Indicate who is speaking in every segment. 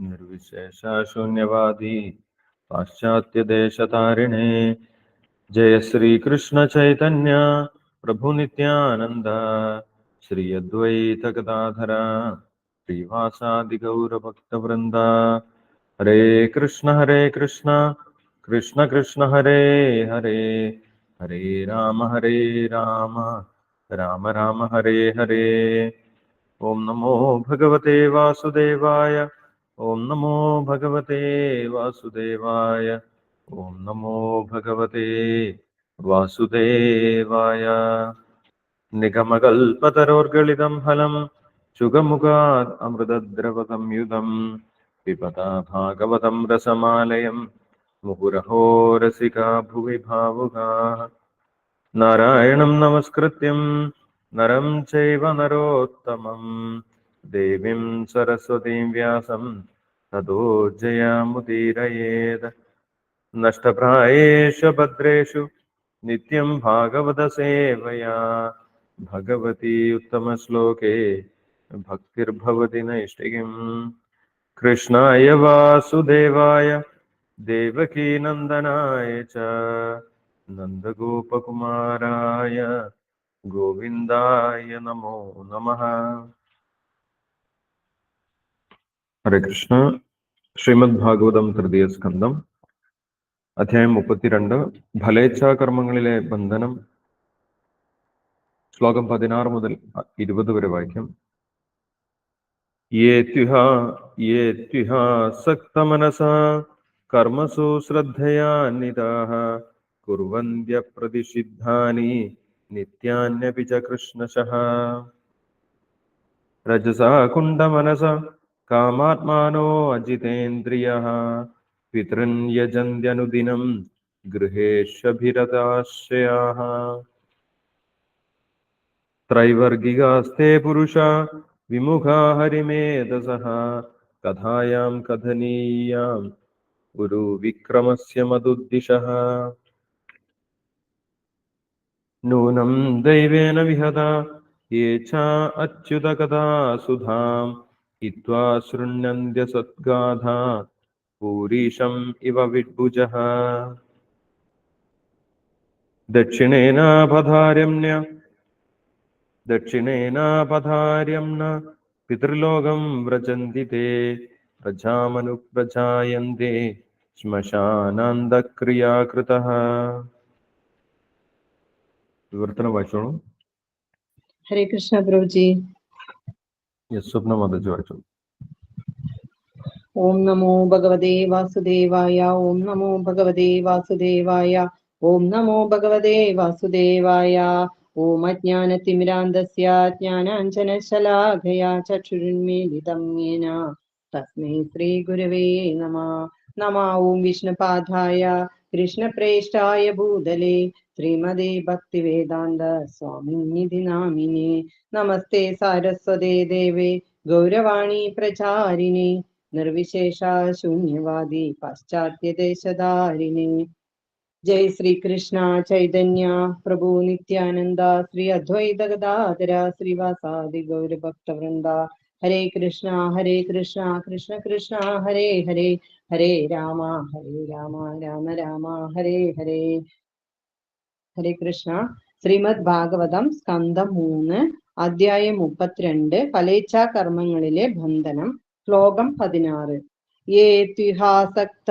Speaker 1: निर्विशेषशून्यवादी पाश्चात्यदेशतारिणे जय श्री श्रीकृष्णचैतन्य प्रभुनित्यानन्द श्री अद्वैतगदाधर श्रीवासादिगौरभक्तवृन्द हरे कृष्ण हरे कृष्ण कृष्ण कृष्ण, हरे हरे। हरे राम हरे राम राम राम, हरे हरे। ഓം നമോ ഭഗവതേ വാസുദേവായ ഓം നമോ ഭഗവതേ വാസുദേവായ ഓം നമോ ഭഗവതേ വാസുദേവായ. നിഗമകൽപതരോർഗളിതം ഫലം ശുഗമുഖാ ചുഗമുഖാത് അമൃതദ്രവസംയുതം പിബത ഭാഗവതം രസമാലയം മുഹുരഹോ രസിക ഭുവി ഭാവുക നാരായണം നമസ്കൃത്യം. നരം ചൈവ നരോത്തമം. ദേവീം സരസ്വതീം വ്യാസം. തതോ ജയാമുദീരയേത് നഷ്ടപ്രായേഷു ഭദ്രേഷു. നിത്യം ഭാഗവതസേവയാ ഭഗവതി ഉത്തമശ്ലോകേ. ഭക്തിർഭവതി നൈഷ്ഠികം. കൃഷ്ണായ വാസുദേവായ. ദേവകീനന്ദനായ ച. നന്ദഗോപകുമാരായ. ഗോവിന്ദായ നമോ നമ. ഹരേ കൃഷ്ണ. ശ്രീമദ് ഭാഗവതം തൃതീയ സ്കന്ധം. അധ്യായം മുപ്പത്തിരണ്ട്. ഫലേച്ഛാ കർമ്മങ്ങളിലെ ബന്ധനം. ശ്ലോകം പതിനാറ് മുതൽ ഇരുപത് വരെ വായിക്കാം. സക്തമനസ. കർമ്മസു ശ്രദ്ധയാ നിതാ കുർവന്ത്യ പ്രതിഷിദ്ധാനി नित्यान्यपि च कृष्णशः रजसा, कुण्डमनसा, कामात्मानो, अजितेन्द्रियः। पितृन् यजन्त्यनुदिनं गृहेष्वभिरताश्रयाः त्रैवर्गिकास्ते पुरुषा, विमुखा हरिमेधसः। कथायां कथनीयाम् से मदुद्दिशः। नूनं दैवेन विहता अच्युत अच्युतकथा सुधां हित्वा शृण्वन्त्यसद्गाधा पूरीशम् इव विड्भुजः दक्षिणेनापधार्यम्य दक्षिणेनापधार्यम्न पितृलोकं व्रजन्ति ते, प्रजामनुप्रजायन्ते श्मशानान्तक्रिया कृतः വിവർത്തനം വായിച്ചോളൂ.
Speaker 2: ഹരേ കൃഷ്ണ പ്രഭുജി.
Speaker 1: യസ്വപ്ന മതച്ച് വായിച്ചോളൂ.
Speaker 2: ഓം നമോ ഭഗവതേ വാസുദേവായ ഓം നമോ ഭഗവതേ വാസുദേവായ ഓം നമോ ഭഗവതേ വാസുദേവായ. ഓം അജ്ഞാനതിമിരാന്തസ്യ ജ്ഞാനാഞ്ജനശലാഘയാ ചക്ഷുരുന്മീലിതം യേന തസ്മൈ ശ്രീഗുരവേ നമ. നമ ഓം വിഷ്ണുപാദായ കൃഷ്ണപ്രേഷ്ഠായ ഭൂതലേ. ശ്രീമതേ ഭക്തിവേദാന്ത സ്വാമിനിധി നാമിനെ നമസ്തേ സാരസ്വതേ ദേവേ ഗൗരവാണി പ്രചാരിണി നിർവിശേഷ ശൂന്യവാദി പാശ്ചാത്യദേശധാരിണി ജയ് ശ്രീകൃഷ്ണ ചൈതന്യ പ്രഭു നിത്യാനന്ദ ശ്രീ അദ്വൈത ഗദാധര ശ്രീവാസാദി ഗൗരഭക്തവൃന്ദ ഹരേ കൃഷ്ണ ഹരേ കൃഷ്ണ കൃഷ്ണ കൃഷ്ണ ഹരേ ഹരേ ഹരേ രാമ ഹരേ രാമ രാമ രാമ ഹരേ ഹരേ ഹരേ കൃഷ്ണ. ശ്രീമദ് ഭാഗവതം സ്കന്ധം മൂന്ന് അധ്യായം മുപ്പത്തിരണ്ട് ഫലേച്ഛാ കർമ്മങ്ങളിലെ ബന്ധനം ശ്ലോകം പതിനാറ്. യേ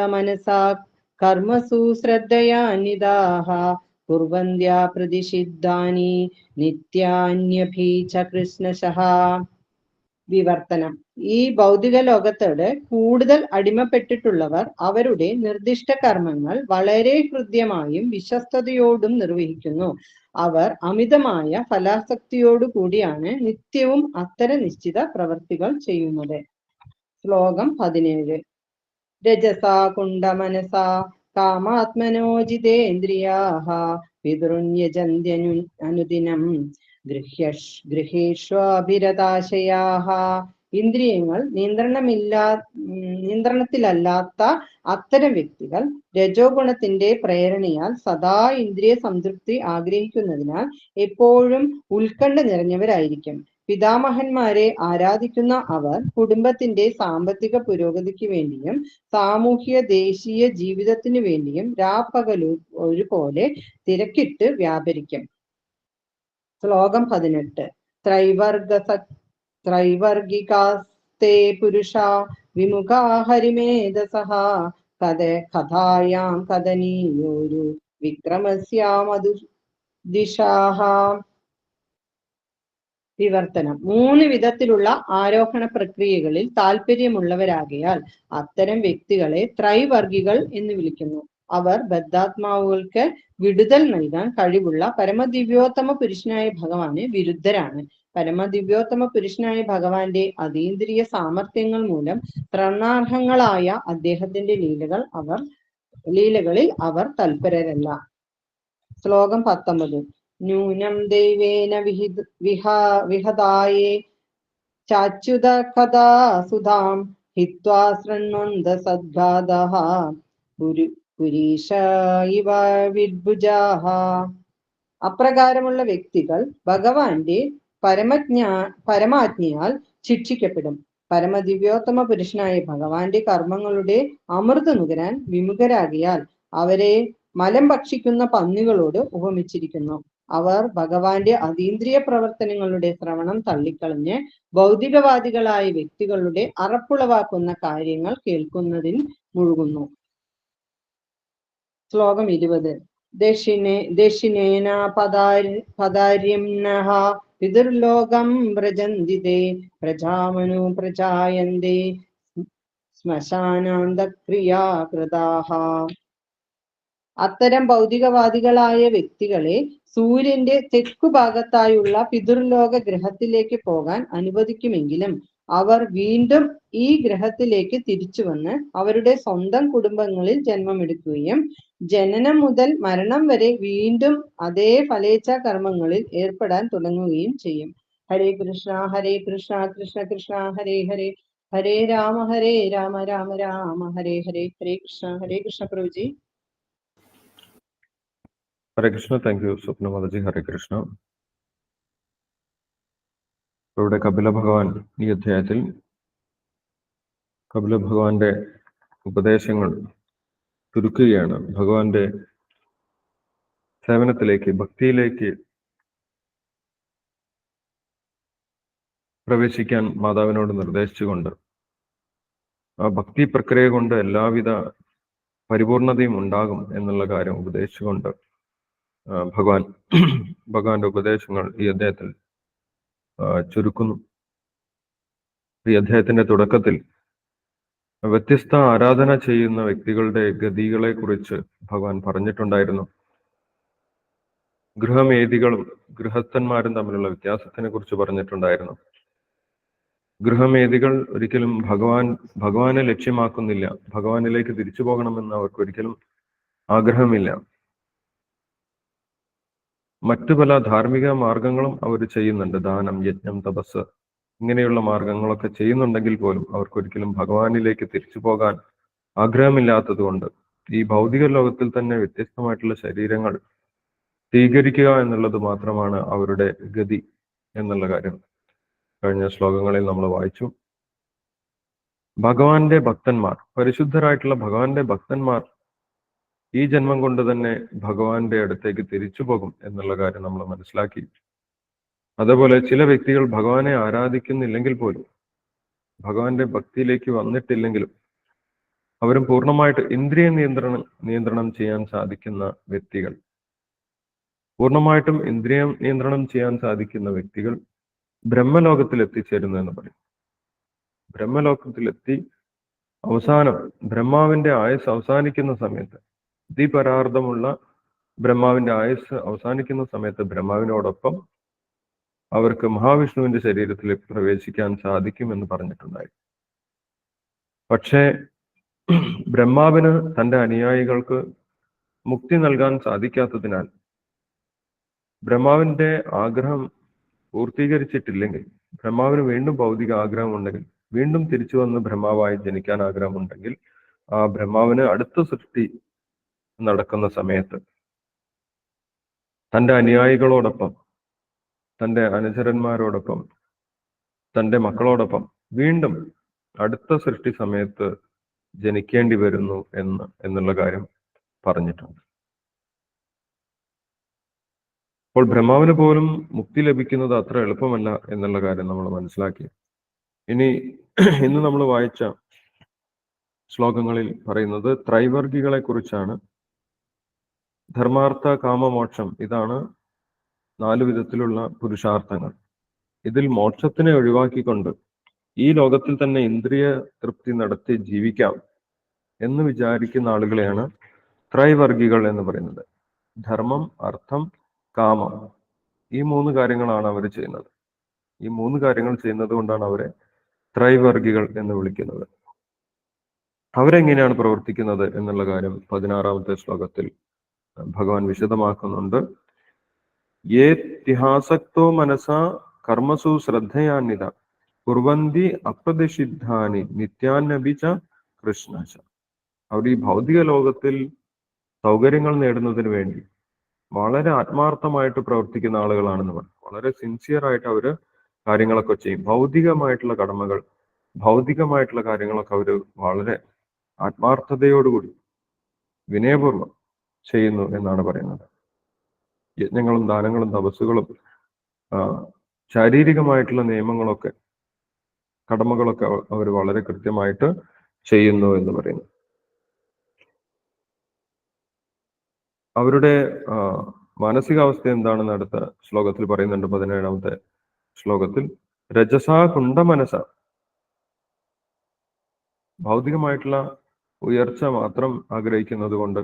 Speaker 2: മനസാ കർമ്മസു ശ്രദ്ധയാനിതാഹ കുർവന്ത്യാ പ്രതിഷിദ്ധാനി നിത്യാന്യഭി ച കൃഷ്ണശഃ വിവർത്തനം. ഈ ഭൗതിക ലോകത്തോട് കൂടുതൽ അടിമപ്പെട്ടിട്ടുള്ളവർ അവരുടെ നിർദ്ദിഷ്ട കർമ്മങ്ങൾ വളരെ ഹൃദ്യമായും വിശ്വസ്തയോടും നിർവഹിക്കുന്നു. അവർ അമിതമായ ഫലാസക്തിയോടു കൂടിയാണ് നിത്യവും അത്തരം നിശ്ചിത പ്രവർത്തികൾ ചെയ്യുന്നത്. ശ്ലോകം പതിനേഴ്. രജസാ കുണ്ട മനസാ കാമാത്മനോജിതേന്ദ്രിയാഹ പിതൃന്യജന്യനു അനുദിനം ഗൃഹ്യഷ് ഗൃഹേഷ്വാഭിരതാശയാഹ. ഇന്ദ്രിയങ്ങൾ നിയന്ത്രണമില്ലാ നിയന്ത്രണത്തിലല്ലാത്ത അത്തരം വ്യക്തികൾ രജോ ഗുണത്തിന്റെ പ്രേരണയാൽ സദാ ഇന്ദ്രിയ സംതൃപ്തി ആഗ്രഹിക്കുന്നതിനാൽ എപ്പോഴും ഉത്കണ്ഠ നിറഞ്ഞവരായിരിക്കും. പിതാമഹന്മാരെ ആരാധിക്കുന്ന അവർ കുടുംബത്തിന്റെ സാമ്പത്തിക പുരോഗതിക്ക് വേണ്ടിയും സാമൂഹ്യ ദേശീയ ജീവിതത്തിനു വേണ്ടിയും രാപ്പകലു ഒരുപോലെ തിരക്കിട്ട് വ്യാപരിക്കും. ശ്ലോകം പതിനെട്ട്. ത്രൈവർഗ ത്രൈവർഗികാസ്തേ പുരുഷ വിമുഖാ കഥ കഥായാം കഥനീയോരു വിക്രമസ്യാമതു ദിശാഹ വിവർത്തനം. മൂന്ന് വിധത്തിലുള്ള ആരോഹണ പ്രക്രിയകളിൽ താല്പര്യമുള്ളവരാകയാൽ അത്തരം വ്യക്തികളെ ത്രൈവർഗികൾ എന്ന് വിളിക്കുന്നു. അവർ ബദ്ധാത്മാവുകൾക്ക് വിടുതൽ നൽകാൻ കഴിവുള്ള പരമദിവ്യോത്തമ പുരുഷനായ ഭഗവാന് വിരുദ്ധരാണ്. പരമദിവ്യോത്തമ പുരുഷനായ ഭഗവാന്റെ അതീന്ദ്രിയ സാമർഥ്യങ്ങൾ മൂലം ത്രണാർഹങ്ങളായ അദ്ദേഹത്തിന്റെ ലീലകൾ അവർ ലീലകളിൽ അവർ തൽപരരല്ല. ശ്ലോകം പത്തൊമ്പത്. ന്യൂനം ദൈവേന വിഹിത വിഹാ വിഹതായേ ചാച്യുത കഥാ സുധാം ഹിത്വാ ശൃണ്വന്ത സദ്ഗാദ പുരു പുരീഷ ഇവ വിഡ്ഭുജാഹ അപ്രകാരമുള്ള വ്യക്തികൾ ഭഗവാന്റെ പരമജ്ഞാ പരമാജ്ഞയാൽ ശിക്ഷിക്കപ്പെടും. പരമദിവ്യോത്തമ പുരുഷനായ ഭഗവാന്റെ കർമ്മങ്ങളുടെ അമൃത് നുകരാൻ വിമുഖരാകിയാൽ അവരെ മലം ഭക്ഷിക്കുന്ന പന്നികളോട് ഉപമിച്ചിരിക്കുന്നു. അവർ ഭഗവാന്റെ അതീന്ദ്രിയ പ്രവർത്തനങ്ങളുടെ ശ്രവണം തള്ളിക്കളഞ്ഞ് ഭൗതികവാദികളായ വ്യക്തികളുടെ അറപ്പുളവാക്കുന്ന കാര്യങ്ങൾ കേൾക്കുന്നതിൽ മുഴുകുന്നു. ശ്ലോകം ഇരുപത്. ദക്ഷിണേ ദക്ഷിണേന പദാരി പദാര്യംനഃ പിതൃലോകം വ്രജന്തി പ്രജാമനു പ്രജായന്തേ ശ്മശാനാന്തക്രിയാകൃതാഹ. അത്തരം ഭൗതികവാദികളായ വ്യക്തികളെ സൂര്യന്റെ തെക്കു ഭാഗത്തായുള്ള പിതൃലോക ഗ്രഹത്തിലേക്ക് പോകാൻ അനുവദിക്കുമെങ്കിലും അവർ വീണ്ടും ഈ ഗ്രഹത്തിലേക്ക് തിരിച്ചു വന്ന് അവരുടെ സ്വന്തം കുടുംബങ്ങളിൽ ജന്മമെടുക്കുകയും ജനനം മുതൽ മരണം വരെ വീണ്ടും അതേ ഫലേച്ഛ കർമ്മങ്ങളിൽ ഏർപ്പെടാൻ തുടങ്ങുകയും ചെയ്യും. Hare Krishna Hare Krishna Krishna Krishna Hare Hare. Hare Rama Hare Rama Rama Rama. Hare Hare Hare Krishna Hare Krishna പ്രഭുജി.
Speaker 1: Hare Krishna thank you Swapna Mataji Hare Krishna. ഇവിടെ കപില ഭഗവാൻ ഈ അധ്യായത്തിൽ കപില ഭഗവാന്റെ ഉപദേശങ്ങൾ ചുരുക്കുകയാണ്. ഭഗവാന്റെ സേവനത്തിലേക്ക് ഭക്തിയിലേക്ക് പ്രവേശിക്കാൻ മാതാവിനോട് നിർദ്ദേശിച്ചുകൊണ്ട് ആ ഭക്തി പ്രക്രിയ കൊണ്ട് എല്ലാവിധ പരിപൂർണതയും ഉണ്ടാകും എന്നുള്ള കാര്യം ഉപദേശിച്ചുകൊണ്ട് ഭഗവാൻ ഭഗവാന്റെ ഉപദേശങ്ങൾ ഈ അധ്യായത്തിൽ ആ, ചുരുക്കുന്നു. ഈ അദ്ദേഹത്തിന്റെ തുടക്കത്തിൽ വ്യത്യസ്ത ആരാധന ചെയ്യുന്ന വ്യക്തികളുടെ ഗതികളെ കുറിച്ച് ഭഗവാൻ പറഞ്ഞിട്ടുണ്ടായിരുന്നു. ഗൃഹമേദികളും ഗൃഹസ്ഥന്മാരും തമ്മിലുള്ള വ്യത്യാസത്തിനെ കുറിച്ച് പറഞ്ഞിട്ടുണ്ടായിരുന്നു. ഗൃഹമേദികൾ ഒരിക്കലും ഭഗവാൻ ഭഗവാനെ ലക്ഷ്യമാക്കുന്നില്ല. ഭഗവാനിലേക്ക് തിരിച്ചു പോകണമെന്ന് അവർക്ക് ഒരിക്കലും ആഗ്രഹമില്ല. മറ്റു പല ധാർമ്മിക മാർഗങ്ങളും അവർ ചെയ്യുന്നുണ്ട്. ദാനം യജ്ഞം തപസ് ഇങ്ങനെയുള്ള മാർഗങ്ങളൊക്കെ ചെയ്യുന്നുണ്ടെങ്കിൽ പോലും അവർക്കൊരിക്കലും ഭഗവാനിലേക്ക് തിരിച്ചു പോകാൻ ആഗ്രഹമില്ലാത്തത് കൊണ്ട് ഈ ഭൗതിക ലോകത്തിൽ തന്നെ വ്യത്യസ്തമായിട്ടുള്ള ശരീരങ്ങൾ സ്വീകരിക്കുക എന്നുള്ളത് മാത്രമാണ് അവരുടെ ഗതി എന്നുള്ള കാര്യം കഴിഞ്ഞ ശ്ലോകങ്ങളിൽ നമ്മൾ വായിച്ചു. ഭഗവാന്റെ ഭക്തന്മാർ പരിശുദ്ധരായിട്ടുള്ള ഭഗവാന്റെ ഭക്തന്മാർ ഈ ജന്മം കൊണ്ട് തന്നെ ഭഗവാന്റെ അടുത്തേക്ക് തിരിച്ചു പോകും എന്നുള്ള കാര്യം നമ്മൾ മനസ്സിലാക്കി. അതേപോലെ ചില വ്യക്തികൾ ഭഗവാനെ ആരാധിക്കുന്നില്ലെങ്കിൽ പോലും ഭഗവാന്റെ ഭക്തിയിലേക്ക് വന്നിട്ടില്ലെങ്കിലും അവരും പൂർണമായിട്ട് ഇന്ദ്രിയ നിയന്ത്രണം നിയന്ത്രണം ചെയ്യാൻ സാധിക്കുന്ന വ്യക്തികൾ. പൂർണമായിട്ടും ഇന്ദ്രിയം നിയന്ത്രണം ചെയ്യാൻ സാധിക്കുന്ന വ്യക്തികൾ ബ്രഹ്മലോകത്തിൽ എത്തിച്ചേരുന്നു എന്ന് പറയും. ബ്രഹ്മലോകത്തിലെത്തി അവസാനം ബ്രഹ്മാവിന്റെ ആയുസ് അവസാനിക്കുന്ന സമയത്ത് അതിപരാർത്ഥമുള്ള ബ്രഹ്മാവിന്റെ ആയുസ് അവസാനിക്കുന്ന സമയത്ത് ബ്രഹ്മാവിനോടൊപ്പം അവർക്ക് മഹാവിഷ്ണുവിന്റെ ശരീരത്തിൽ പ്രവേശിക്കാൻ സാധിക്കും എന്ന് പറഞ്ഞിട്ടുണ്ടായി പക്ഷേ ബ്രഹ്മാവിന് തന്റെ അനുയായികൾക്ക് മുക്തി നൽകാൻ സാധിക്കാത്തതിനാൽ ബ്രഹ്മാവിന്റെ ആഗ്രഹം പൂർത്തീകരിച്ചിട്ടില്ലെങ്കിൽ ബ്രഹ്മാവിന് വീണ്ടും ഭൗതിക ആഗ്രഹം ഉണ്ടെങ്കിൽ വീണ്ടും തിരിച്ചു വന്ന് ബ്രഹ്മാവായി ജനിക്കാൻ ആഗ്രഹമുണ്ടെങ്കിൽ ആ ബ്രഹ്മാവിന് അടുത്ത സൃഷ്ടി നടക്കുന്ന സമയത്ത് തന്റെ അനുയായികളോടൊപ്പം തന്റെ അനുചരന്മാരോടൊപ്പം തന്റെ മക്കളോടൊപ്പം വീണ്ടും അടുത്ത സൃഷ്ടി സമയത്ത് ജനിക്കേണ്ടി വരുന്നു എന്ന് എന്നുള്ള കാര്യം പറഞ്ഞിട്ടുണ്ട്. അപ്പോൾ ബ്രഹ്മാവിന് പോലും മുക്തി ലഭിക്കുന്നത് അത്ര എളുപ്പമല്ല എന്നുള്ള കാര്യം നമ്മൾ മനസ്സിലാക്കി. ഇനി ഇന്ന് നമ്മൾ വായിച്ച ശ്ലോകങ്ങളിൽ പറയുന്നത് ത്രൈവർഗികളെ കുറിച്ചാണ് ധർമാർത്ഥ കാമമോക്ഷം ഇതാണ് നാല് വിധത്തിലുള്ള പുരുഷാർത്ഥങ്ങൾ. ഇതിൽ മോക്ഷത്തിനെ ഒഴിവാക്കിക്കൊണ്ട് ഈ ലോകത്തിൽ തന്നെ ഇന്ദ്രിയ തൃപ്തി നടത്തി ജീവിക്കാം എന്ന് വിചാരിക്കുന്ന ആളുകളെയാണ് ത്രൈവർഗികൾ എന്ന് പറയുന്നത്. ധർമ്മം അർത്ഥം കാമം ഈ മൂന്ന് കാര്യങ്ങളാണ് അവർ ചെയ്യുന്നത്. ഈ മൂന്ന് കാര്യങ്ങൾ ചെയ്യുന്നത് കൊണ്ടാണ് അവരെ ത്രൈവർഗികൾ എന്ന് വിളിക്കുന്നത്. അവരെങ്ങനെയാണ് പ്രവർത്തിക്കുന്നത് എന്നുള്ള കാര്യം പതിനാറാമത്തെ ശ്ലോകത്തിൽ ഭഗവാൻ വിശദമാക്കുന്നുണ്ട്. യേതിഹാസക്തോ മനസാ കർമ്മസു ശ്രദ്ധയാന്വിത കുർവന്തി അപ്രതിഷിദ്ധാനി നിത്യാന്നപിച്ച കൃഷ്ണച അവർ ഈ ഭൗതിക ലോകത്തിൽ സൗകര്യങ്ങൾ നേടുന്നതിന് വേണ്ടി വളരെ ആത്മാർത്ഥമായിട്ട് പ്രവർത്തിക്കുന്ന ആളുകളാണെന്ന് പറഞ്ഞു. വളരെ സിൻസിയർ ആയിട്ട് അവർ കാര്യങ്ങളൊക്കെ ചെയ്യും. ഭൗതികമായിട്ടുള്ള കടമകൾ ഭൗതികമായിട്ടുള്ള കാര്യങ്ങളൊക്കെ അവർ വളരെ ആത്മാർത്ഥതയോടുകൂടി വിനയപൂർവം ചെയ്യുന്നു എന്നാണ് പറയുന്നത്. യജ്ഞങ്ങളും ദാനങ്ങളും തപസ്സുകളും ശാരീരികമായിട്ടുള്ള നിയമങ്ങളൊക്കെ കടമകളൊക്കെ അവർ വളരെ കൃത്യമായിട്ട് ചെയ്യുന്നു എന്ന് പറയുന്നു. അവരുടെ മാനസികാവസ്ഥ എന്താണെന്ന് അടുത്ത ശ്ലോകത്തിൽ പറയുന്നുണ്ട് പതിനേഴാമത്തെ ശ്ലോകത്തിൽ. രജസാ കുണ്ട മനസ. ഭൗതികമായിട്ടുള്ള ഉയർച്ച മാത്രം ആഗ്രഹിക്കുന്നത് കൊണ്ട്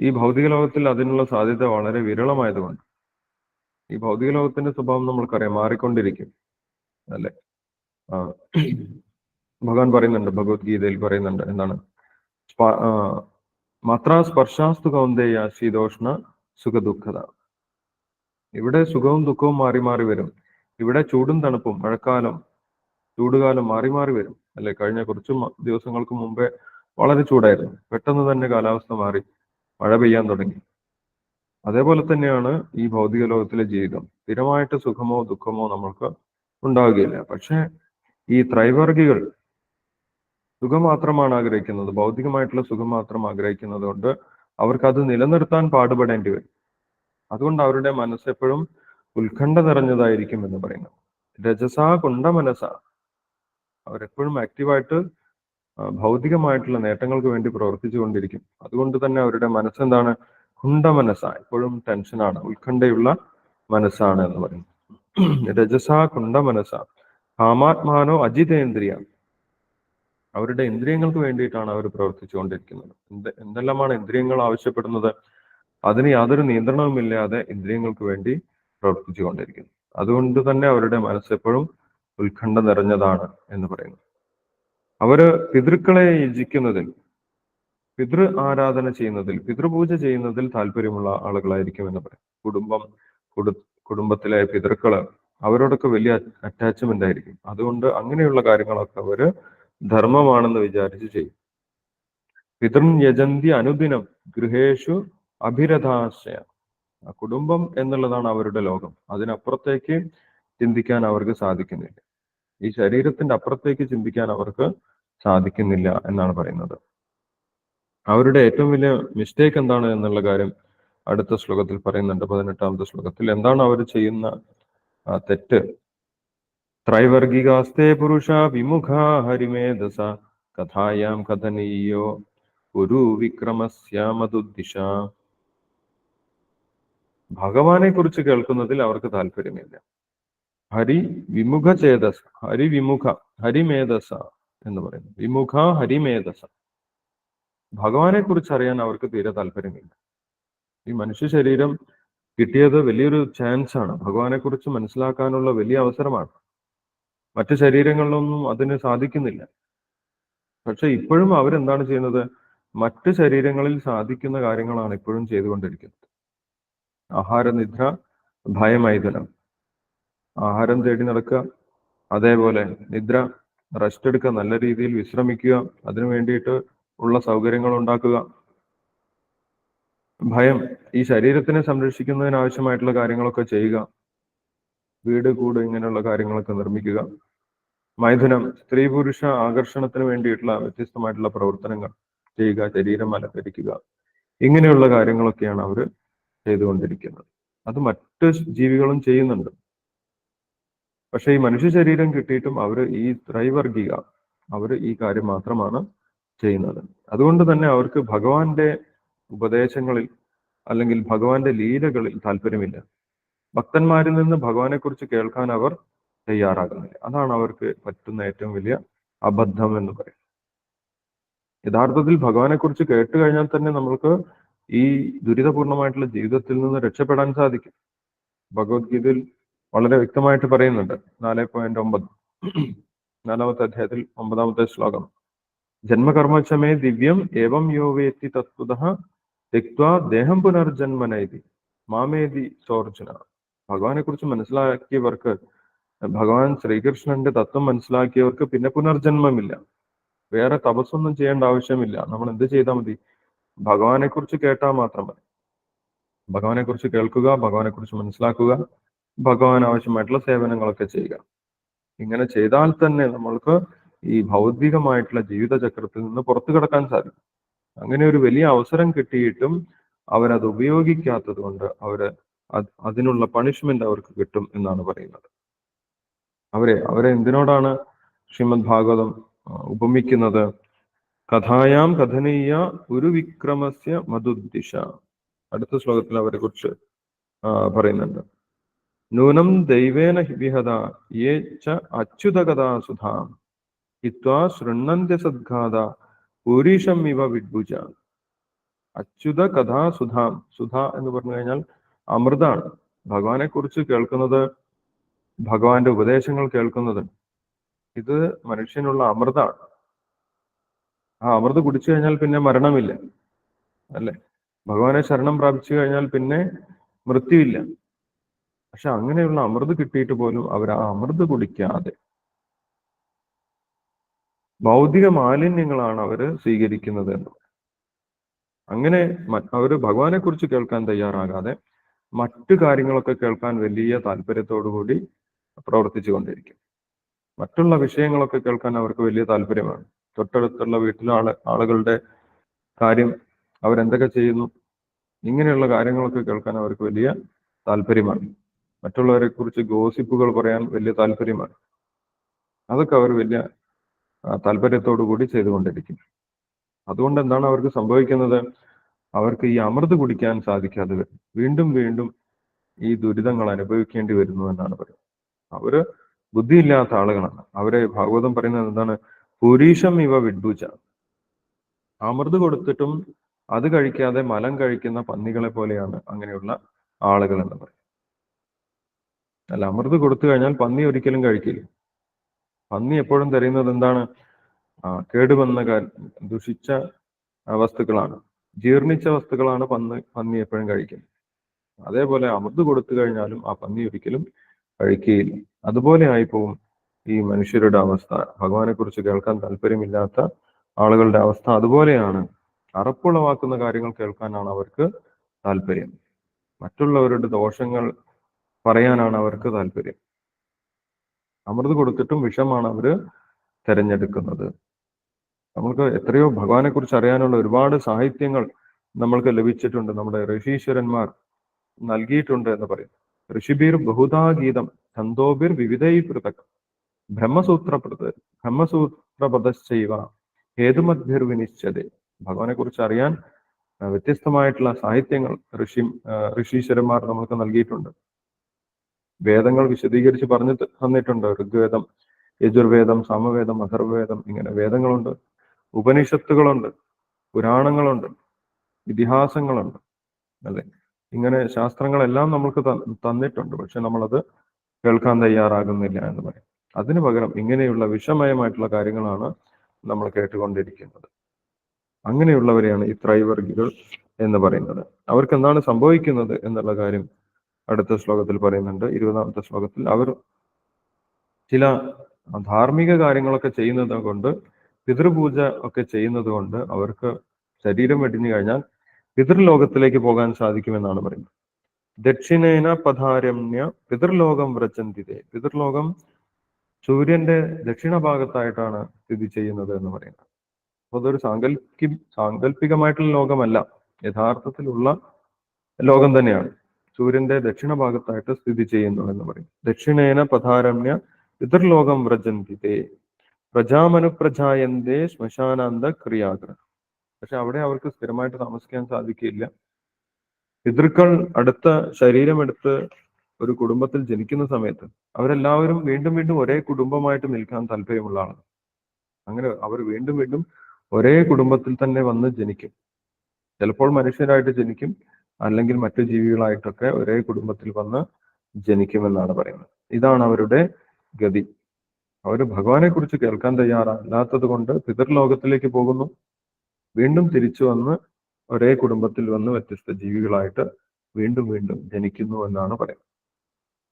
Speaker 1: ഈ ഭൗതിക ലോകത്തിൽ അതിനുള്ള സാധ്യത വളരെ വിരളമായതുകൊണ്ട് ഈ ഭൗതിക ലോകത്തിന്റെ സ്വഭാവം നമ്മൾക്കറിയാം മാറിക്കൊണ്ടിരിക്കും. അല്ലെ? ആ. ഭഗവാൻ പറയുന്നുണ്ട് ഭഗവത്ഗീതയിൽ പറയുന്നുണ്ട് എന്താണ്? മാത്ര സ്പർശാസ്തു കൗന്ദേയ ശീതോഷ്ണ സുഖദുഃഖത. ഇവിടെ സുഖവും ദുഃഖവും മാറി മാറി വരും. ഇവിടെ ചൂടും തണുപ്പും മഴക്കാലം ചൂടുകാലം മാറി മാറി വരും. അല്ലെ? കഴിഞ്ഞ കുറച്ച് ദിവസങ്ങൾക്ക് മുമ്പേ വളരെ ചൂടായിരുന്നു. പെട്ടെന്ന് തന്നെ കാലാവസ്ഥ മാറി. മഴ പെയ്യാൻ തുടങ്ങി. അതേപോലെ തന്നെയാണ് ഈ ഭൗതിക ലോകത്തിലെ ജീവിതം. സ്ഥിരമായിട്ട് സുഖമോ ദുഃഖമോ നമ്മൾക്ക് ഉണ്ടാവുകയില്ല പക്ഷെ ഈ ത്രൈവർഗികൾ സുഖം മാത്രമാണ് ആഗ്രഹിക്കുന്നത്. ഭൗതികമായിട്ടുള്ള സുഖം മാത്രം ആഗ്രഹിക്കുന്നത് കൊണ്ട് അവർക്ക് അത് നിലനിർത്താൻ പാടുപെടേണ്ടി വരും. അതുകൊണ്ട് അവരുടെ മനസ്സെപ്പോഴും ഉത്കണ്ഠ നിറഞ്ഞതായിരിക്കും എന്ന് പറയുന്നു. രജസാ കുണ്ട മനസ്സാ അവരെപ്പോഴും ആക്റ്റീവായിട്ട് ഭൗതികമായിട്ടുള്ള നേട്ടങ്ങൾക്ക് വേണ്ടി പ്രവർത്തിച്ചു കൊണ്ടിരിക്കും അതുകൊണ്ട് തന്നെ അവരുടെ മനസ്സെന്താണ്? കുണ്ട മനസ്സ. എപ്പോഴും ടെൻഷനാണ്. ഉത്കണ്ഠയുള്ള മനസ്സാണ് എന്ന് പറയുന്നത്. രജസ കുണ്ട മനസ്സ. കാമാത്മാനോ അജിതേന്ദ്രിയ. അവരുടെ ഇന്ദ്രിയങ്ങൾക്ക് വേണ്ടിയിട്ടാണ് അവർ പ്രവർത്തിച്ചുകൊണ്ടിരിക്കുന്നത്. എന്ത് എന്തെല്ലാമാണ് ഇന്ദ്രിയങ്ങൾ ആവശ്യപ്പെടുന്നത്? അതിന് യാതൊരു നിയന്ത്രണവുമില്ലാതെ ഇന്ദ്രിയങ്ങൾക്ക് വേണ്ടി പ്രവർത്തിച്ചുകൊണ്ടിരിക്കുന്നു. അതുകൊണ്ട് തന്നെ അവരുടെ മനസ്സെപ്പോഴും ഉത്കണ്ഠ നിറഞ്ഞതാണ് എന്ന് പറയുന്നു. അവർ പിതൃക്കളെ യജിക്കുന്നതിൽ പിതൃ ആരാധന ചെയ്യുന്നതിൽ പിതൃപൂജ ചെയ്യുന്നതിൽ താല്പര്യമുള്ള ആളുകളായിരിക്കും എന്ന് പറയും. കുടുംബം കുടു കുടുംബത്തിലെ പിതൃക്കൾ അവരോടൊക്കെ വലിയ അറ്റാച്ച്മെന്റ് ആയിരിക്കും. അതുകൊണ്ട് അങ്ങനെയുള്ള കാര്യങ്ങളൊക്കെ അവർ ധർമ്മമാണെന്ന് വിചാരിച്ച് ചെയ്യും. പിതൃ യജന്തി അനുദിനം ഗൃഹേഷു അഭിരഥാശയ കുടുംബം എന്നുള്ളതാണ് അവരുടെ ലോകം. അതിനപ്പുറത്തേക്ക് ചിന്തിക്കാൻ അവർക്ക് സാധിക്കുന്നില്ല. ഈ ശരീരത്തിന്റെ അപ്പുറത്തേക്ക് ചിന്തിക്കാൻ അവർക്ക് സാധിക്കുന്നില്ല എന്നാണ് പറയുന്നത്. അവരുടെ ഏറ്റവും വലിയ മിസ്റ്റേക്ക് എന്താണ് എന്നുള്ള കാര്യം അടുത്ത ശ്ലോകത്തിൽ പറയുന്നുണ്ട് പതിനെട്ടാമത്തെ ശ്ലോകത്തിൽ. എന്താണ് അവർ ചെയ്യുന്ന തെറ്റ്? ത്രൈവർഗികാസ്തേ പുരുഷ വിമുഖ ഹരിമേധസ കഥായാം കഥനീയോ ഒരു വിക്രമസ്യാമതുദ്ദിശ. ഭഗവാനെ കുറിച്ച് കേൾക്കുന്നതിൽ അവർക്ക് താല്പര്യമില്ല. ഹരി വിമുഖ ചേതസ ഹരി വിമുഖ ഹരിമേധസ എന്ന് പറയുന്നു. വിമുഖ ഹരിമേധസ ഭഗവാനെ കുറിച്ച് അറിയാൻ അവർക്ക് തീരെ താല്പര്യമില്ല. ഈ മനുഷ്യ ശരീരം കിട്ടിയത് വലിയൊരു ചാൻസ് ആണ്. ഭഗവാനെ കുറിച്ച് മനസ്സിലാക്കാനുള്ള വലിയ അവസരമാണ്. മറ്റ് ശരീരങ്ങളിലൊന്നും അതിന് സാധിക്കുന്നില്ല. പക്ഷെ ഇപ്പോഴും അവരെന്താണ് ചെയ്യുന്നത്? മറ്റ് ശരീരങ്ങളിൽ സാധിക്കുന്ന കാര്യങ്ങളാണ് ഇപ്പോഴും ചെയ്തുകൊണ്ടിരിക്കുന്നത്. ആഹാരനിദ്ര ഭയമൈഥുനം ആഹാരം തേടി നടക്കുക അതേപോലെ നിദ്ര റെസ്റ്റ് എടുക്കുക നല്ല രീതിയിൽ വിശ്രമിക്കുക അതിനു വേണ്ടിയിട്ട് ഉള്ള സൗകര്യങ്ങൾ ഉണ്ടാക്കുക. ഭയം ഈ ശരീരത്തിനെ സംരക്ഷിക്കുന്നതിന് ആവശ്യമായിട്ടുള്ള കാര്യങ്ങളൊക്കെ ചെയ്യുക. വീട് കൂട് ഇങ്ങനെയുള്ള കാര്യങ്ങളൊക്കെ നിർമ്മിക്കുക. മൈഥുനം സ്ത്രീ പുരുഷ ആകർഷണത്തിന് വേണ്ടിയിട്ടുള്ള വ്യത്യസ്തമായിട്ടുള്ള പ്രവർത്തനങ്ങൾ ചെയ്യുക ശരീരം അലങ്കരിക്കുക. ഇങ്ങനെയുള്ള കാര്യങ്ങളൊക്കെയാണ് അവർ ചെയ്തുകൊണ്ടിരിക്കുന്നത്. അത് മറ്റ് ജീവികളും ചെയ്യുന്നുണ്ട്. പക്ഷെ ഈ മനുഷ്യ ശരീരം കിട്ടിയിട്ടും അവർ ഈ ത്രൈവർഗിക അവർ ഈ കാര്യം മാത്രമാണ് ചെയ്യുന്നത്. അതുകൊണ്ട് തന്നെ അവർക്ക് ഭഗവാന്റെ ഉപദേശങ്ങളിൽ അല്ലെങ്കിൽ ഭഗവാന്റെ ലീലകളിൽ താല്പര്യമില്ല. ഭക്തന്മാരിൽ നിന്ന് ഭഗവാനെ കുറിച്ച് കേൾക്കാൻ അവർ തയ്യാറാകുന്നില്ല. അതാണ് അവർക്ക് പറ്റുന്ന ഏറ്റവും വലിയ അബദ്ധം എന്ന് പറയും യഥാർത്ഥത്തിൽ ഭഗവാനെ കുറിച്ച് കേട്ട് കഴിഞ്ഞാൽ തന്നെ നമ്മൾക്ക് ഈ ദുരിതപൂർണമായിട്ടുള്ള ജീവിതത്തിൽ നിന്ന് രക്ഷപ്പെടാൻ സാധിക്കും. ഭഗവത്ഗീതയിൽ വളരെ വ്യക്തമായിട്ട് പറയുന്നുണ്ട്. നാല് പോയിന്റ് ഒമ്പത്. നാലാമത്തെ അധ്യായത്തിൽ ഒമ്പതാമത്തെ ശ്ലോകം. ജന്മകർമ്മച്ചമേ ദിവ്യം ഏവം യോ വേത്തി തത്വത ദേഹം പുനർജന്മനൈതി മാമേതി സോർജുന. ഭഗവാനെ കുറിച്ച് മനസ്സിലാക്കിയവർക്ക് ഭഗവാൻ ശ്രീകൃഷ്ണന്റെ തത്വം മനസ്സിലാക്കിയവർക്ക് പിന്നെ പുനർജന്മമില്ല. വേറെ തപസ്സൊന്നും ചെയ്യേണ്ട ആവശ്യമില്ല. നമ്മൾ എന്ത് ചെയ്താൽ മതി? ഭഗവാനെ കുറിച്ച് കേട്ടാൽ മാത്രം മതി. ഭഗവാനെ കുറിച്ച് കേൾക്കുക ഭഗവാനെ കുറിച്ച് മനസ്സിലാക്കുക. ഭഗവാൻ ആവശ്യമായിട്ടുള്ള സേവനങ്ങളൊക്കെ ചെയ്യുക. ഇങ്ങനെ ചെയ്താൽ തന്നെ നമ്മൾക്ക് ഈ ഭൗതികമായിട്ടുള്ള ജീവിതചക്രത്തിൽ നിന്ന് പുറത്തു കിടക്കാൻ സാധിക്കും. അങ്ങനെ ഒരു വലിയ അവസരം കിട്ടിയിട്ടും അവരത് ഉപയോഗിക്കാത്തത് കൊണ്ട് അവർ അതിനുള്ള പണിഷ്മെന്റ് അവർക്ക് കിട്ടും എന്നാണ് പറയുന്നത്. അവരെ അവരെ എന്തിനോടാണ് ശ്രീമദ് ഭാഗവതം ഉപമിക്കുന്നത്? കഥായാം കഥനീയ ഒരു വിക്രമസ്യ മധുദ്ദിശ. അടുത്ത ശ്ലോകത്തിൽ അവരെ കുറിച്ച് പറയുന്നുണ്ട്. നൂനം ദൈവേന വിഹത യേ ച അച്യുതകഥാ സുധാം ഹിത്വാ ശൃണ്ണന്ത്യ സദ്ഗാത പൂരീഷം ഇവ വിഡ്ഭുജ അച്യുത കഥാ സുധാം സുധ എന്ന് പറഞ്ഞു കഴിഞ്ഞാൽ അമൃതാണ്. ഭഗവാനെ കുറിച്ച് കേൾക്കുന്നത് ഭഗവാന്റെ ഉപദേശങ്ങൾ കേൾക്കുന്നത് ഇത് മനുഷ്യനുള്ള അമൃതാണ്. ആ അമൃത് കുടിച്ചു കഴിഞ്ഞാൽ പിന്നെ മരണമില്ല അല്ലെ? ഭഗവാനെ ശരണം പ്രാപിച്ചു കഴിഞ്ഞാൽ പിന്നെ മൃത്യുവില്ല. പക്ഷെ അങ്ങനെയുള്ള അമൃത് കിട്ടിയിട്ട് പോലും അവർ ആ അമൃത് കുടിക്കാതെ ഭൗതിക മാലിന്യങ്ങളാണ് അവർ സ്വീകരിക്കുന്നത് എന്ന്. അങ്ങനെ അവർ ഭഗവാനെ കുറിച്ച് കേൾക്കാൻ തയ്യാറാകാതെ മറ്റു കാര്യങ്ങളൊക്കെ കേൾക്കാൻ വലിയ കൂടി പ്രവർത്തിച്ചു കൊണ്ടിരിക്കും. മറ്റുള്ള വിഷയങ്ങളൊക്കെ കേൾക്കാൻ അവർക്ക് വലിയ താല്പര്യമാണ്. തൊട്ടടുത്തുള്ള വീട്ടിലെ ആൾ ആളുകളുടെ കാര്യം അവരെന്തൊക്കെ ചെയ്യുന്നു ഇങ്ങനെയുള്ള കാര്യങ്ങളൊക്കെ കേൾക്കാൻ അവർക്ക് വലിയ താല്പര്യമാണ്. മറ്റുള്ളവരെ കുറിച്ച് ഗോസിപ്പുകൾ പറയാൻ വലിയ താല്പര്യമാണ്. അതൊക്കെ അവർ വലിയ താല്പര്യത്തോടു കൂടി ചെയ്തുകൊണ്ടിരിക്കും അതുകൊണ്ട് എന്താണ് അവർക്ക് സംഭവിക്കുന്നത്? അവർക്ക് ഈ അമൃത് കുടിക്കാൻ സാധിക്കാതെ വരും. വീണ്ടും വീണ്ടും ഈ ദുരിതങ്ങൾ അനുഭവിക്കേണ്ടി വരുന്നു എന്നാണ് പറയുന്നത്. അവർ ബുദ്ധിയില്ലാത്ത ആളുകളാണ്. അവരെ ഭാഗവതം പറയുന്നത് എന്താണ്? പുരീഷം ഇവ വിഡ്ഭുജ. അമൃത് കൊടുത്തിട്ടും അത് കഴിക്കാതെ മലം കഴിക്കുന്ന പന്നികളെ പോലെയാണ് അങ്ങനെയുള്ള ആളുകൾ എന്ന് പറയും അല്ല അമൃത് കൊടുത്തു കഴിഞ്ഞാൽ പന്നി ഒരിക്കലും കഴിക്കില്ല. പന്നി എപ്പോഴും തരുന്നത് എന്താണ്? കേടുവന്ന ദുഷിച്ച വസ്തുക്കളാണ്. ജീർണിച്ച വസ്തുക്കളാണ് പന്നി പന്നി എപ്പോഴും കഴിക്കുന്നത്. അതേപോലെ അമൃത് കൊടുത്തു കഴിഞ്ഞാലും ആ പന്നി ഒരിക്കലും കഴിക്കുകയില്ല. അതുപോലെ ആയിപ്പോവും ഈ മനുഷ്യരുടെ അവസ്ഥ. ഭഗവാനെ കുറിച്ച് കേൾക്കാൻ താല്പര്യമില്ലാത്ത ആളുകളുടെ അവസ്ഥ അതുപോലെയാണ്. അറപ്പുളവാക്കുന്ന കാര്യങ്ങൾ കേൾക്കാനാണ് അവർക്ക് താല്പര്യം. മറ്റുള്ളവരുടെ ദോഷങ്ങൾ പറയാനാണ് അവർക്ക് താല്പര്യം. അമൃത് കൊടുത്തിട്ടും വിഷമാണ് അവർ തിരഞ്ഞെടുക്കുന്നത്. നമ്മൾക്ക് എത്രയോ ഭഗവാനെ കുറിച്ച് അറിയാനുള്ള ഒരുപാട് സാഹിത്യങ്ങൾ നമ്മൾക്ക് ലഭിച്ചിട്ടുണ്ട്. നമ്മുടെ ഋഷീശ്വരന്മാർ നൽകിയിട്ടുണ്ട് എന്ന് പറയും. ഋഷിബീർ ബഹുധാ ഗീതം ഛന്തോബിർ വിവിധൈ പൃഥക് ബ്രഹ്മസൂത്ര ബ്രഹ്മസൂത്രപദശ്ചൈവ ഹേതുമദ്ഭിർ വിനിശ്ചതേ ഭഗവാനെ കുറിച്ച് അറിയാൻ വ്യത്യസ്തമായിട്ടുള്ള സാഹിത്യങ്ങൾ ഋഷി ഋഷീശ്വരന്മാർ നമ്മൾക്ക് നൽകിയിട്ടുണ്ട്. വേദങ്ങൾ വിശദീകരിച്ച് പറഞ്ഞു തന്നിട്ടുണ്ട്. ഋഗ്വേദം യജുർവേദം സമവേദം അഥർവേദം ഇങ്ങനെ വേദങ്ങളുണ്ട്. ഉപനിഷത്തുകളുണ്ട്. പുരാണങ്ങളുണ്ട്. ഇതിഹാസങ്ങളുണ്ട്. അല്ലെ? ഇങ്ങനെ ശാസ്ത്രങ്ങളെല്ലാം നമ്മൾക്ക് തന്നിട്ടുണ്ട്. പക്ഷെ നമ്മളത് കേൾക്കാൻ തയ്യാറാകുന്നില്ല എന്ന് പറയും. അതിനു പകരം ഇങ്ങനെയുള്ള വിഷമയമായിട്ടുള്ള കാര്യങ്ങളാണ് നമ്മൾ കേട്ടുകൊണ്ടിരിക്കുന്നത്. അങ്ങനെയുള്ളവരെയാണ് ഈ ത്രൈവർഗികൾ എന്ന് പറയുന്നത്. അവർക്ക് എന്താണ് സംഭവിക്കുന്നത് എന്നുള്ള കാര്യം അടുത്ത ശ്ലോകത്തിൽ പറയുന്നുണ്ട് ഇരുപതാമത്തെ ശ്ലോകത്തിൽ അവർ ചില ധാർമ്മിക കാര്യങ്ങളൊക്കെ ചെയ്യുന്നത് കൊണ്ട് പിതൃപൂജ ഒക്കെ ചെയ്യുന്നത് കൊണ്ട് അവർക്ക് ശരീരം വെടിഞ്ഞു കഴിഞ്ഞാൽ പിതൃലോകത്തിലേക്ക് പോകാൻ സാധിക്കുമെന്നാണ് പറയുന്നത്. ദക്ഷിണേന പധാരമ്യ പിതൃലോകം വ്രചന്തിതേ പിതൃലോകം സൂര്യന്റെ ദക്ഷിണ ഭാഗത്തായിട്ടാണ് സ്ഥിതി ചെയ്യുന്നത് എന്ന് പറയുന്നത്. അപ്പൊ അതൊരു സാങ്കല്പി സാങ്കല്പികമായിട്ടുള്ള ലോകമല്ല യഥാർത്ഥത്തിലുള്ള ലോകം തന്നെയാണ്. സൂര്യന്റെ ദക്ഷിണ ഭാഗത്തായിട്ട് സ്ഥിതി ചെയ്യുന്നു എന്ന് പറയും. ദക്ഷിണേന പധാരമ്യ പിതൃലോകം വ്രജന്തിതേ. പ്രജാമനുപ്രജായന്തേ ശ്മശാനാന്ത ക്രിയാഗ്രഹം. പക്ഷെ അവിടെ അവർക്ക് സ്ഥിരമായിട്ട് താമസിക്കാൻ സാധിക്കില്ല. പിതൃക്കൾ അടുത്ത ശരീരമെടുത്ത് ഒരു കുടുംബത്തിൽ ജനിക്കുന്ന സമയത്ത് അവരെല്ലാവരും വീണ്ടും വീണ്ടും ഒരേ കുടുംബമായിട്ട് നിൽക്കാൻ താല്പര്യമുള്ള ആളാണ്. അങ്ങനെ അവർ വീണ്ടും വീണ്ടും ഒരേ കുടുംബത്തിൽ തന്നെ വന്ന് ജനിക്കും. ചിലപ്പോൾ മനുഷ്യരായിട്ട് ജനിക്കും. അല്ലെങ്കിൽ മറ്റു ജീവികളായിട്ടൊക്കെ ഒരേ കുടുംബത്തിൽ വന്ന് ജനിക്കുമെന്നാണ് പറയുന്നത്. ഇതാണ് അവരുടെ ഗതി. അവർ ഭഗവാനെ കുറിച്ച് കേൾക്കാൻ തയ്യാറല്ലാത്തത് കൊണ്ട് പിതൃലോകത്തിലേക്ക് പോകുന്നു. വീണ്ടും തിരിച്ചു വന്ന് ഒരേ കുടുംബത്തിൽ വന്ന് വ്യത്യസ്ത ജീവികളായിട്ട് വീണ്ടും വീണ്ടും ജനിക്കുന്നു എന്നാണ് പറയുന്നത്.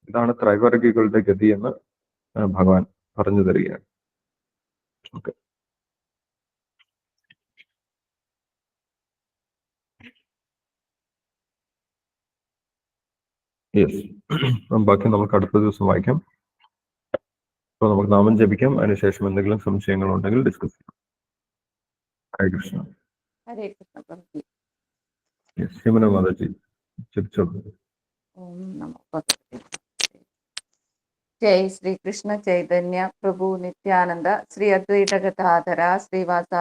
Speaker 1: ഇതാണ് ത്രൈവർഗികളുടെ ഗതി എന്ന് ഭഗവാൻ പറഞ്ഞു തരികയാണ്. ഓക്കെ. യെസ് ബാക്കി നമുക്ക് അടുത്ത ദിവസം വായിക്കാം. അപ്പോൾ നമുക്ക് നാമം ജപിക്കാം. അതിനുശേഷം എന്തെങ്കിലും സംശയങ്ങൾ ഉണ്ടെങ്കിൽ ഡിസ്കസ് ചെയ്യാം. ഹരേ കൃഷ്ണ.
Speaker 3: ഹരേ കൃഷ്ണ
Speaker 1: യെസ് ഹിമന മാതാജി ജപിച്ചോളൂ.
Speaker 3: ഓം നമോ ഭഗവതി ജയ് ശ്രീകൃഷ്ണ ചൈതന്യ പ്രഭു നിത്യാനന്ദ ശ്രീ അദ്വൈത ഗതാധര ശ്രീവാസ